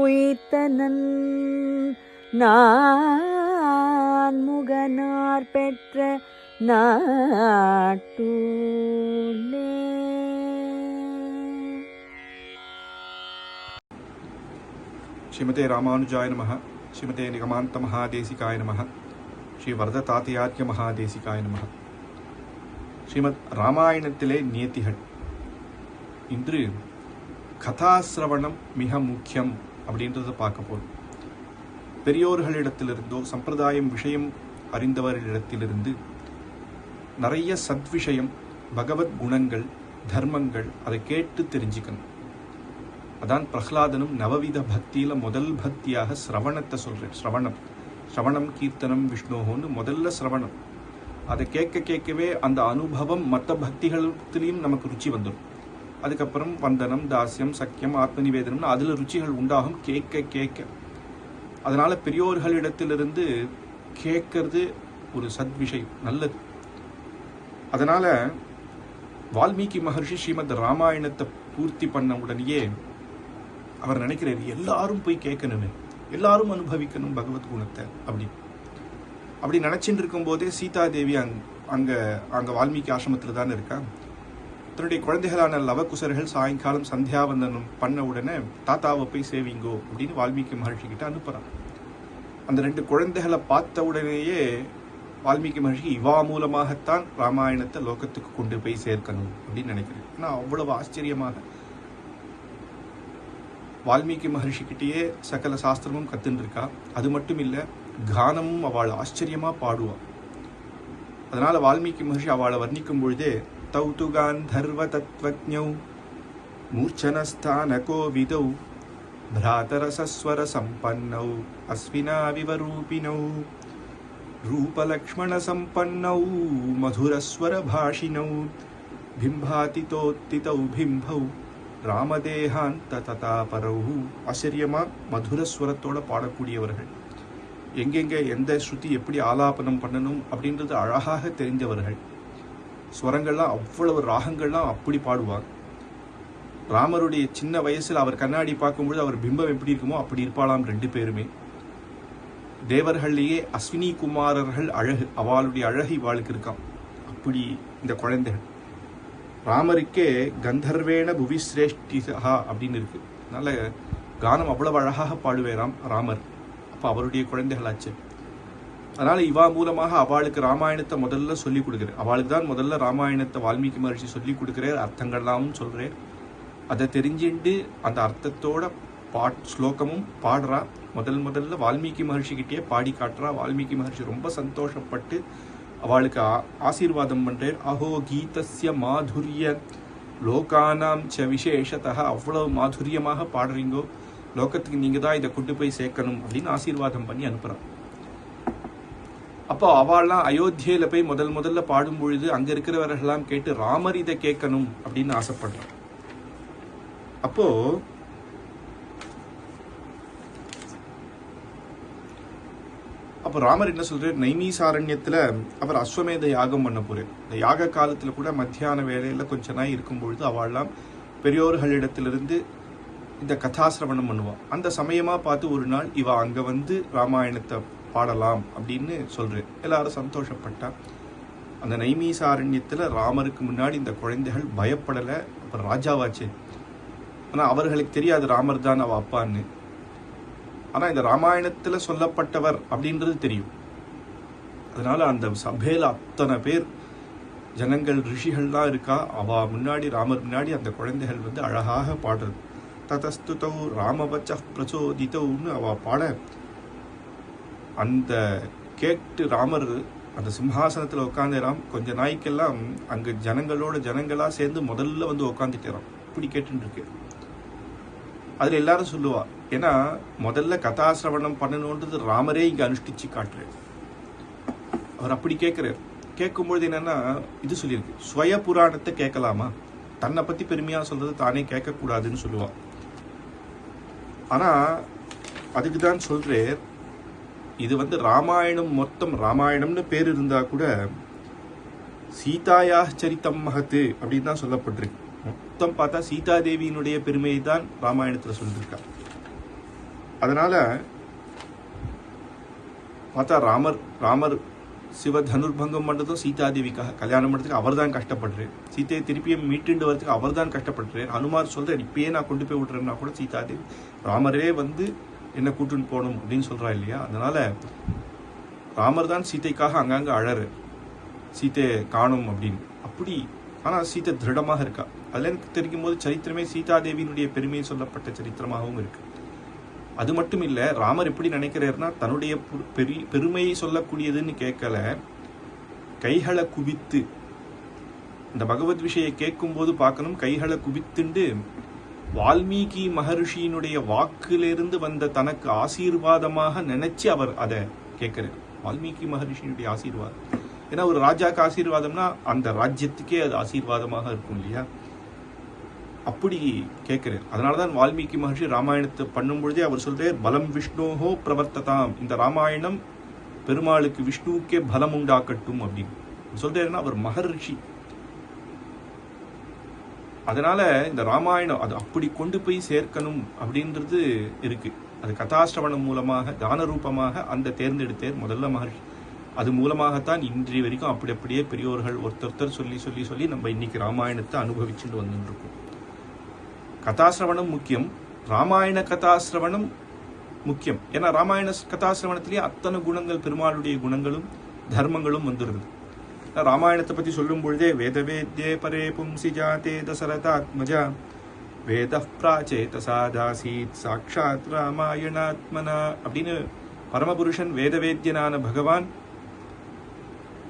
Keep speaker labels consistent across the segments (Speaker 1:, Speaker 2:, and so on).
Speaker 1: உயிர்த்தனன் நான் முகனார் பெற்ற நாட்டூலே
Speaker 2: ஸ்ரீமதே ராமானுஜாய நமः ஸ்ரீமதே நிகமாந்த மகாதேசிகாய நமः ஸ்ரீ வரததாத்தியார்ய மகாதேசிகாய நமः ஸ்ரீமத் ராமாயணத்திலே நியத்திகள் இன்று கதாசிரவணம் மிக முக்கியம் அப்படின்றத பார்க்க போகிறோம் பெரியோர்களிடத்திலிருந்தோ சம்பிரதாயம் விஷயம் அறிந்தவர்களிடத்திலிருந்து நிறைய சத்விஷயம் பகவத் குணங்கள் தர்மங்கள் அதை கேட்டு தெரிஞ்சுக்கணும். அதான் பிரஹ்லாதனும் நவவித பக்தியில் முதல் பக்தியாக சிரவணத்தை சொல்கிறேன் சிரவணம். சிரவணம் கீர்த்தனம் விஷ்ணோன்னு முதல்ல சிரவணம். அதை கேட்க கேட்கவே அந்த அனுபவம் மற்ற பக்திகளத்திலையும் நமக்கு ருச்சி வந்துடும் அதுக்கப்புறம் வந்தனம் தாசியம் சக்கியம் ஆத்ம நிவேதனம்னு அதுல ருச்சிகள் உண்டாகும். கேட்க கேட்க. அதனால பெரியோர்களிடத்திலிருந்து கேட்கறது ஒரு சத்விஷயம் நல்லது. அதனால வால்மீகி மகர்ஷி ஸ்ரீமத் ராமாயணத்தை பூர்த்தி பண்ண உடனேயே அவர் நினைக்கிறார் எல்லாரும் போய் கேட்கணுமே எல்லாரும் அனுபவிக்கணும் பகவத் குணத்தை அப்படி. அப்படி நினைச்சிட்டு இருக்கும் போதே சீதா தேவி அங் அங்க அங்க வால்மீகி ஆசிரமத்தில் தானே இருக்கா? தன்னுடைய குழந்தைகளான லவக்குசர்கள் சாயங்காலம் சந்தியாவந்தனம் பண்ண உடனே தாத்தாவை போய் சேவிங்கோ அப்படின்னு வால்மீகி மகர்ஷி கிட்ட அனுப்புறான். அந்த ரெண்டு குழந்தைகளை பார்த்த உடனேயே வால்மீகி மகர்ஷி இவா மூலமாகத்தான் ராமாயணத்தை லோகத்துக்கு கொண்டு போய் சேர்க்கணும் அப்படின்னு நினைக்கிறேன் ஆனால் அவ்வளவு ஆச்சரியமாக வால்மீகி மகர்ஷி கிட்டேயே சகல சாஸ்திரமும் கத்துன்னு அது மட்டும் இல்லை கானமும் அவள் ஆச்சரியமாக பாடுவாள் அதனால் வால்மீகி மகர்ஷி அவளை வர்ணிக்கும் பொழுதே தௌதுகான் தர்வ தத்வஜௌ மூர்ச்சனஸ்தான கோவிதௌ भ्रातरसस्वर सम्पन्नौ अस्विना विवरूपिणौ रूपलक्ष्मणसम्पन्नौ मधुरस्वरभाषिणौ बिम्बातितोत्तितौ बिम्बौ ராமதேகாந்த ததாபரவு ஆச்சரியமா மதுர ஸ்வரத்தோட பாடக்கூடியவர்கள் எங்கெங்க எந்த ஸ்ருதி எப்படி ஆலாபனம் பண்ணணும் அப்படின்றது அழகாக தெரிஞ்சவர்கள் ஸ்வரங்கள்லாம் அவ்வளவு ராகங்கள்லாம் அப்படி பாடுவார் ராமருடைய சின்ன வயசுல அவர் கண்ணாடி பார்க்கும்பொழுது அவர் பிம்பம் எப்படி இருக்குமோ அப்படி இருப்பாளாம் ரெண்டு பேருமே. தேவர்கள்லேயே அஸ்வினி குமாரர்கள் அழகு அவளுடைய அழகு இவாளுக்கு இருக்காம். அப்படி இந்த குழந்தைகள். ராமருக்கே கந்தர்வேண புவி சிரேஷ்டிசா அப்படின்னு இருக்கு. அதனால கானம் அவ்வளவு அழகாக பாடுவேராம் ராமர். அப்போ அவருடைய குழந்தைகளாச்சு. அதனால இவா மூலமாக அவளுக்கு ராமாயணத்தை முதல்ல சொல்லிக் கொடுக்குறேன். அவளுக்கு தான் முதல்ல ராமாயணத்தை வால்மீகி மகர்ஷி சொல்லி கொடுக்குறார் அர்த்தங்கள்லாம் சொல்கிறேன் அதை தெரிஞ்சுண்டு அந்த அர்த்தத்தோட பாட் ஸ்லோகமும் பாடுறா. முதல் முதல்ல வால்மீகி மகர்ஷி பாடி காட்டுறா. வால்மீகி மகர்ஷி ரொம்ப சந்தோஷப்பட்டு அவளுக்கு ஆ- ஆசீர்வாதம் பண்ணுறேன் அஹோ கீதஸ்ய மாதுரிய. லோகானாம் ச விசேஷத்தக அவ்வளவு மாதுரியமாக பாடுறீங்கோ. லோகத்துக்கு நீங்கள் தான் இதை கொண்டு போய் சேர்க்கணும் அப்படின்னு ஆசீர்வாதம் பண்ணி அனுப்புகிறான் அப்போ அவள்லாம் அயோத்தியில போய் முதல் முதல்ல பாடும் பொழுது அங்க இருக்கிறவர்கள்லாம் கேட்டு ராமர் இதை கேட்கணும் அப்படின்னு ஆசைப்படுறான். அப்போ அப்போ ராமர் என்ன சொல்றாரு? நைமீசாரண்யத்துல அவர் அஸ்வமேத யாகம் பண்ண போறேன் இந்த யாக காலத்துல கூட மத்தியான வேலையில கொஞ்ச நாள் இருக்கும் பொழுது அவள்லாம் பெரியோர்களிடத்திலிருந்து இந்த கதாசிரவணம் பண்ணுவான். அந்த சமயமா பார்த்து ஒரு நாள் இவ அங்க வந்து ராமாயணத்தை பாடலாம் அப்படின்னு சொல்கிறேன் எல்லாரும் சந்தோஷப்பட்டா. அந்த நைமீசாரண்யத்துல ராமருக்கு முன்னாடி இந்த குழந்தைகள் பயப்படலை. அப்புறம் ராஜாவாச்சு. ஆனால் அவர்களுக்கு தெரியாது ராமர் தான் அவள் அப்பான்னு. ஆனால் இந்த ராமாயணத்தில் சொல்லப்பட்டவர் அப்படின்றது தெரியும். அதனால் அந்த சபையில் அத்தனை பேர் ஜனங்கள் ரிஷிகள்லாம் இருக்கா? அவ முன்னாடி ராமர் முன்னாடி அந்த குழந்தைகள் வந்து அழகாக பாடுறது. ததஸ்துதௌ ராமவச்ச பிரச்சோதித்தௌன்னு அவள் பாட அந்த கேட்டு ராமர் அந்த சிம்ஹாசனத்தில் உட்காந்துறாம் கொஞ்ச நாய்க்கெல்லாம் அங்க ஜனங்களோட ஜனங்களா சேர்ந்து முதல்ல வந்து உட்காந்துட்டுறான் இப்படி கேட்டுருக்கு அதில் எல்லாரும் சொல்லுவா ஏன்னா முதல்ல கதாசிரவணம் பண்ணணுன்றது ராமரே இங்கே அனுஷ்டிச்சு காட்டுறாரு. அவர் அப்படி கேட்குறாரு கேட்கும்பொழுது என்னன்னா இது சொல்லியிருக்கு ஸ்வய புராணத்தை கேட்கலாமா தன்னை பற்றி பெருமையாக சொல்றது தானே கேட்கக்கூடாதுன்னு சொல்லுவா. ஆனால் அதுக்கு தான் சொல்கிறேன் இது வந்து ராமாயணம் மொத்தம் ராமாயணம்னு பேர் இருந்தா கூட சீதாயா சரித்தம் மகத்து அப்படின்னு தான் சொல்லப்பட்டிருக்கு. மொத்தம் பார்த்தா சீதாதேவியினுடைய பெருமையை தான் ராமாயணத்துல சொல்லியிருக்கா. அதனால பார்த்தா ராமர் ராமர் சிவ தனுர்பங்கம் பண்றதும் சீதாதேவிக்காக கல்யாணம் பண்ணுறதுக்கு அவர் தான் கஷ்டப்படுறேன் சீதையை திருப்பியும் மீட்டுண்டு வரதுக்கு அவர் தான் கஷ்டப்படுறேன் ஹனுமார் சொல்கிறேன் இப்பயே நான் கொண்டு போய் விட்றேன்னா கூட சீதாதேவி ராமரே வந்து என்ன கூட்டுன்னு போகணும் அப்படின்னு சொல்றா இல்லையா? அதனால ராமர் தான் சீதைக்காக அங்கங்கே அழறு. சீத்தையை காணும் அப்படின்னு. அப்படி ஆனால் சீத்தை திருடமாக இருக்கா? அதில் எனக்கு தெரியும் போது சரித்திரமே சீதாதேவியினுடைய பெருமை சொல்லப்பட்ட சரித்திரமாகவும் இருக்கு. அது மட்டும் இல்லை ராமர் எப்படி நினைக்கிறாருன்னா தன்னுடைய பெரிய பெருமையை சொல்லக்கூடியதுன்னு கேட்கல. கைகளை குவித்து. இந்த பகவத் விஷயை கேட்கும் போது பார்க்கணும் கைகளை குவித்துண்டு வால்மீகி மகர்ஷியினுடைய வாக்கிலிருந்து வந்த தனக்கு ஆசீர்வாதமாக நினைச்சு அவர் அதை கேட்கிறார். வால்மீகி மகர்ஷியினுடைய ஆசீர்வாதம். ஏன்னா ஒரு ராஜாக்கு ஆசீர்வாதம்னா அந்த ராஜ்யத்துக்கே அது ஆசீர்வாதமாக இருக்கும் இல்லையா? அப்படி கேட்கிறார். அதனாலதான் வால்மீகி மகர்ஷி ராமாயணத்தை பண்ணும் பொழுதே அவர் சொல்றார் பலம் விஷ்ணோஹோ பிரவர்த்ததாம். இந்த ராமாயணம் பெருமாளுக்கு விஷ்ணுவுக்கே பலம் உண்டாக்கட்டும் அப்படின்னு. சொல்றாருன்னா அவர் மகரிஷி. அதனால் இந்த ராமாயணம் அது அப்படி கொண்டு போய் சேர்க்கணும் அப்படின்றது இருக்குது அது கதாசிரவணம் மூலமாக தானரூபமாக அந்த தேர்ந்தெடுத்தேர் முதல்ல மகர்ஷி. அது மூலமாகத்தான் இன்றைய வரைக்கும் அப்படி அப்படியே பெரியோர்கள் ஒருத்தொருத்தர் சொல்லி சொல்லி சொல்லி நம்ம இன்னைக்கு ராமாயணத்தை அனுபவிச்சுட்டு வந்துட்டுருக்கோம் கதாசிரவணம் முக்கியம். ராமாயண கதாசிரவணம் முக்கியம். ஏன்னா ராமாயண கதாசிரவணத்திலேயே அத்தனை குணங்கள் பெருமாளுடைய குணங்களும் தர்மங்களும் வந்துடுது ராமாயணத்தை பத்தி சொல்லும் பொழுதே வேதவேத்யே பரே பும்சி ஜாதே தசரதாத்மஜா வேத பிராச்சேதசாதாசீத் சாட்சாத் ராமாயணாத்மனா அப்படின்னு பரமபுருஷன் வேதவேத்யனான பகவான்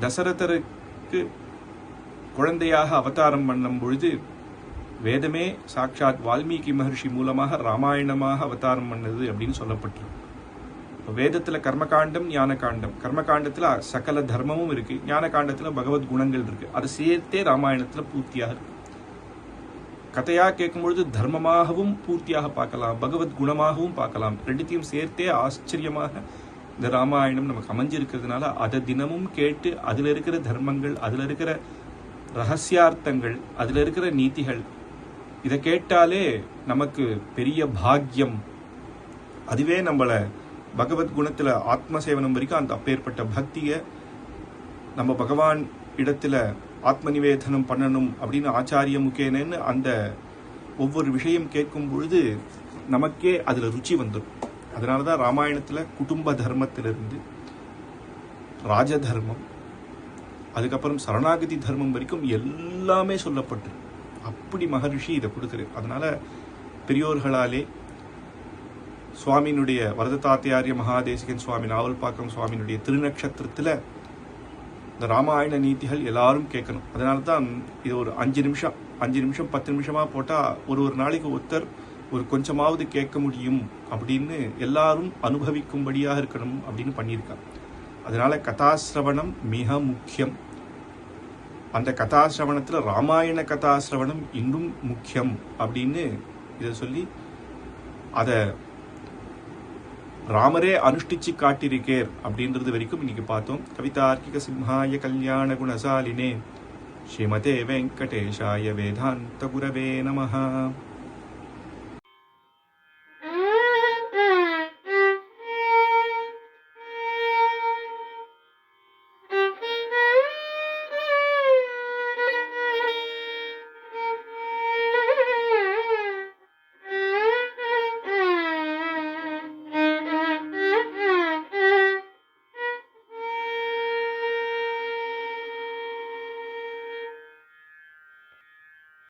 Speaker 2: தசரதருக்கு குழந்தையாக அவதாரம் பண்ணும் பொழுது வேதமே சாட்சாத் வால்மீகி மகர்ஷி மூலமாக ராமாயணமாக அவதாரம் பண்ணது அப்படின்னு சொல்லப்பட்டிருக்கு. வேதத்துல கர்மகாண்டம் ஞான காண்டம் கர்மகாண்டத்துல சகல தர்மமும் இருக்கு. ஞான காண்டத்துல பகவத் குணங்கள் இருக்கு. அது சேர்த்தே ராமாயணத்துல பூர்த்தியாக இருக்கு. கதையா கேட்கும்பொழுது தர்மமாகவும் பூர்த்தியாக பார்க்கலாம். பகவத் குணமாகவும் பார்க்கலாம். ரெண்டுத்தையும் சேர்த்தே ஆச்சரியமாக இந்த ராமாயணம் நமக்கு அமைஞ்சிருக்கிறதுனால அதை தினமும் கேட்டு அதில் இருக்கிற தர்மங்கள் அதில் இருக்கிற ரகசியார்த்தங்கள் அதில் இருக்கிற நீதிகள் இதை கேட்டாலே நமக்கு பெரிய பாக்கியம். அதுவே நம்மளை பகவத் குணத்தில் ஆத்ம சேவனம் வரைக்கும் அந்த அப்பேற்பட்ட பக்தியை நம்ம பகவான் இடத்துல ஆத்ம நிவேதனம் பண்ணணும் அப்படின்னு ஆச்சாரிய முக்கேனன்னு அந்த ஒவ்வொரு விஷயம் கேட்கும் பொழுது நமக்கே அதில் ருச்சி வந்துடும் அதனாலதான் ராமாயணத்தில் குடும்ப தர்மத்திலிருந்து ராஜ தர்மம் அதுக்கப்புறம் சரணாகதி தர்மம் வரைக்கும் எல்லாமே சொல்லப்பட்டு. அப்படி மகரிஷி இதை கொடுக்குறாரு. அதனால் பெரியோர்களாலே சுவாமியினுடைய வரதத்தாத்தியாரிய மகாதேசிகன் சுவாமி நாவல்பாக்கம் சுவாமியினுடைய திருநட்சத்திரத்தில் இந்த ராமாயண நீதிகள் எல்லாரும் கேட்கணும். அதனால தான் இது ஒரு அஞ்சு நிமிஷம். அஞ்சு நிமிஷம் பத்து நிமிஷமாக போட்டால் ஒரு ஒரு நாளைக்கு ஒருத்தர் ஒரு கொஞ்சமாவது கேட்க முடியும் அப்படின்னு எல்லாரும் அனுபவிக்கும்படியாக இருக்கணும் அப்படின்னு பண்ணியிருக்காங்க. அதனால கதாசிரவணம் மிக முக்கியம். அந்த கதாசிரவணத்தில் ராமாயண கதாசிரவணம் இன்னும் முக்கியம் அப்படின்னு இதை சொல்லி அதை ராமரே அனுஷ்டிச்சு காட்டியிருக்கேர் அப்படின்றது வரைக்கும் இன்னைக்கு பார்த்தோம். கவிதார்க்கிக சிம்ஹாய கல்யாண குணசாலினே. ஸ்ரீமதே வெங்கடேஷாய வேதாந்த குரவே நமஹா.